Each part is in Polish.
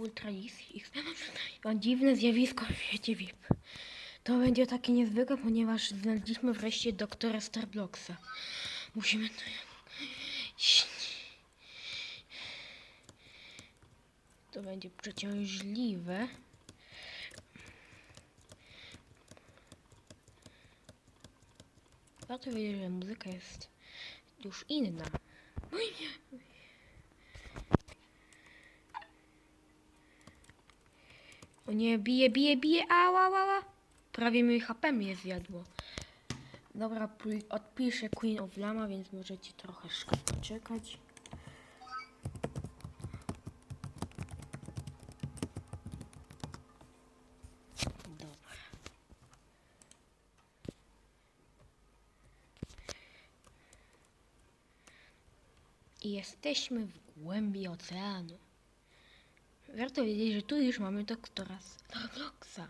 Ultra X. Mam dziwne zjawisko w świecie VIP. To będzie takie niezwykłe, ponieważ znaleźliśmy wreszcie doktora Starblocksa. Musimy to. To będzie przeciążliwe. Warto wiedzieć, że muzyka jest już inna. Oj, nie. O nie, bije, bije, bije, ała, ała. Prawie mi HP mnie zjadło. Dobra, odpiszę Queen of Lama, więc możecie trochę szybko czekać. Dobra. Jesteśmy w głębi oceanu. Warto wiedzieć, że tu już mamy doktora Starlocksa.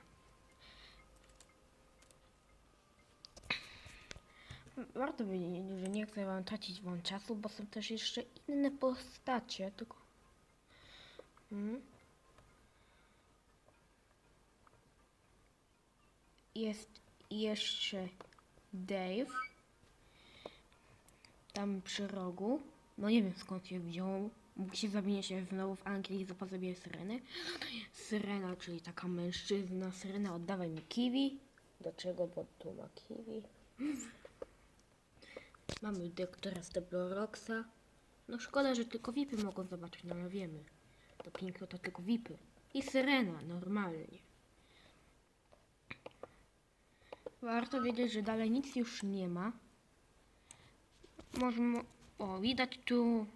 Warto wiedzieć, że nie chcę wam tracić wam czasu, bo są też jeszcze inne postacie, tylko... Hmm? Jest jeszcze Dave. Tam przy rogu. No nie wiem skąd się wziął. Mógł się zamienić się znowu w Anglii i zapozabije Syrenę. Syrena, czyli taka mężczyzna. Syrena, oddawaj mi kiwi. Dlaczego? Bo tu ma kiwi. Mamy doktora Stebloroxa. No szkoda, że tylko VIPy mogą zobaczyć, no ale wiemy. To piękno to tylko VIPy. I Syrena, normalnie. Warto wiedzieć, że dalej nic już nie ma. Może, mo- o, widać tu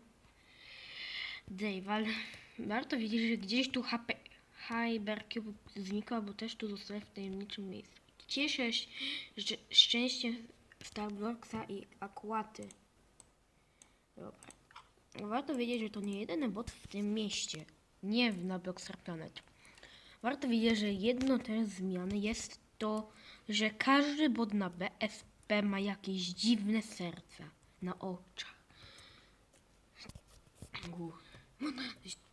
Ale warto wiedzieć, że gdzieś tu HP, Hypercube znika, bo też tu zostaje w tajemniczym miejscu. Cieszę się że szczęściem Starblocksa i Aquaty. Dobra. Warto wiedzieć, że to nie jedyny bot w tym mieście, nie w na Planet. Warto wiedzieć, że jedną też zmiany jest to, że każdy bot na BSP ma jakieś dziwne serca na oczach. U.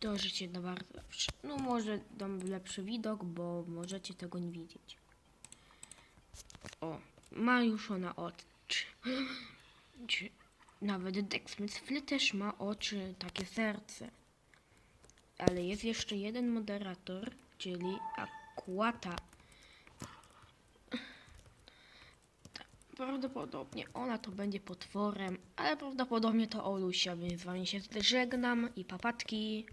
To życie da bardzo lepsze. No może dam lepszy widok, bo możecie tego nie widzieć. O, ma już ona oczy. Czy- Nawet Dexmith Fly też ma oczy, takie serce. Ale jest jeszcze jeden moderator, czyli Aquata. Prawdopodobnie ona to będzie potworem, ale prawdopodobnie to Olusia, więc z wami się żegnam i papatki.